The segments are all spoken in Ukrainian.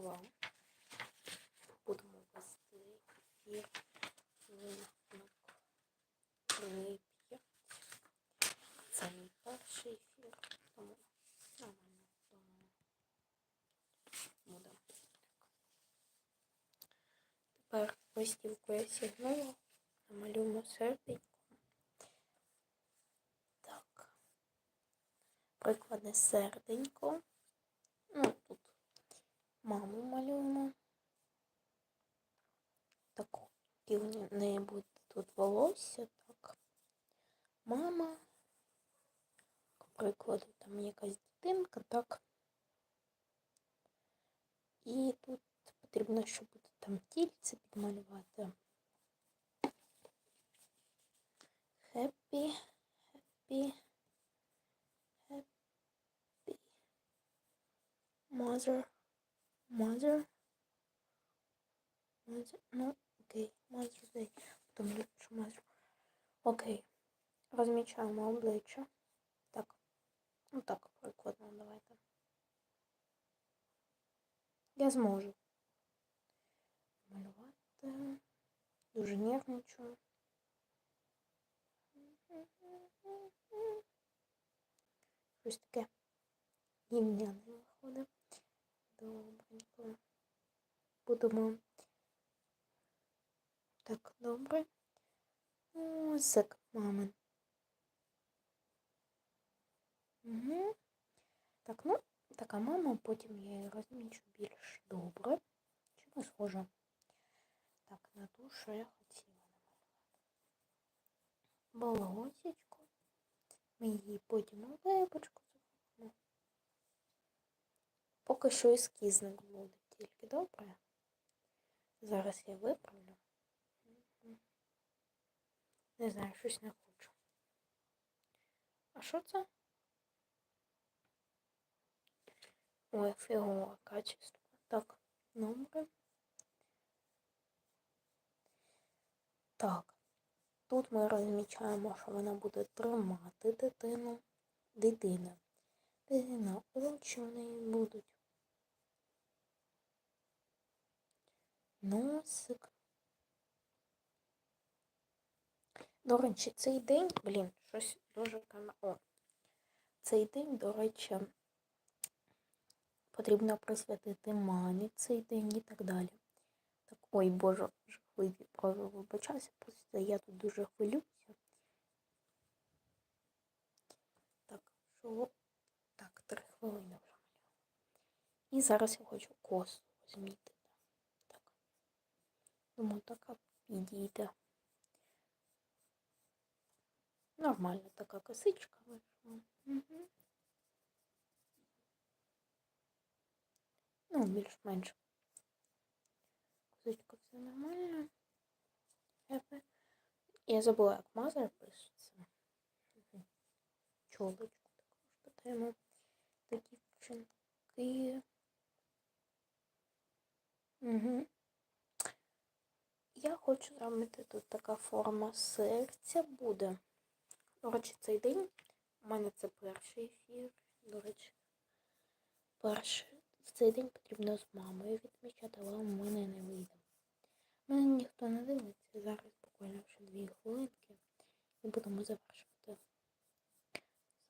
увагу. Будемо вести ефір на Прип'ять. Це мій перший ефір, тому нормально думаю. Буде. Тепер листівку я сігнула, намалюємо серденько. Так. Прикладне серденько. Маму малюємо. Так, і в неї буде тут волосся, так. Мама. К прикладу, там якась дитинка, так. І тут потрібно, щоб там тільце підмалювати. Happy, happy, happy. Mother, mother, mother, ну, окей, mother day. Потім ліпше mother. Окей. Розмічаємо обличчя. Так. Ну так, прикладно, давайте. Я зможу малювати. Дуже нервничаю. Щось таке гімняне виходить. Добренько. Будемо. Так, добре. Музик, мамин. Угу. Так, ну, така мама, потім я її розмічу більш добре. Чи не схожа? Так, на ту, що я хотіла намалювати. Волосечко. Ми її потім у лепочку зробимо. Поки що ескізник буде тільки добре. Зараз я виправлю. Не знаю, щось не хочу. А що це? Ой, фігове качество. Так, добре. Так. Тут ми розмічаємо, що вона буде тримати дитину. Дитина. Дитина, очі в неї будуть. Носик. До речі, цей день, блін, щось дуже. О. Цей день, до речі, потрібно присвятити мамі цей день і так далі. Так, ой, боже, жахливі прояви вибачаюся, просто я тут дуже хвилююся. Так, що? Так, три хвилини вже. І зараз я хочу косу змінити. Думаю, така підійде. Нормально така косичка вийшла. Угу. Ну, більш-менш. Косичка все нормально. Я забула, як мазер пишеться. Угу. Чолочку також питаємо. Такі вчинки. Угу. Я хочу зробити тут така форма серця буде. До речі, цей день у мене це перший ефір. До речі, перший. В цей день потрібно з мамою відмічати, але у мене не вийде. Мене ніхто не дивиться. Зараз буквально ще дві хвилинки і будемо завершувати.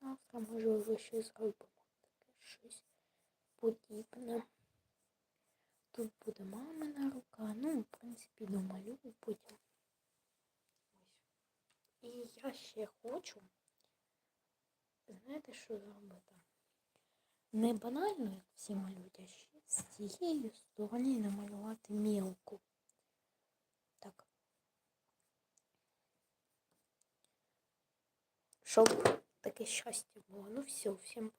Завтра, можливо, ще зробимо таке щось подібне. Тут буде мамина рука. Ну, в принципі, домалюю потім. І я ще хочу, знаєте, що зробити? Не банально, як всі малюють, а ще з цієї сторони намалювати мілку. Так. Щоб таке щастя було. Ну все, всім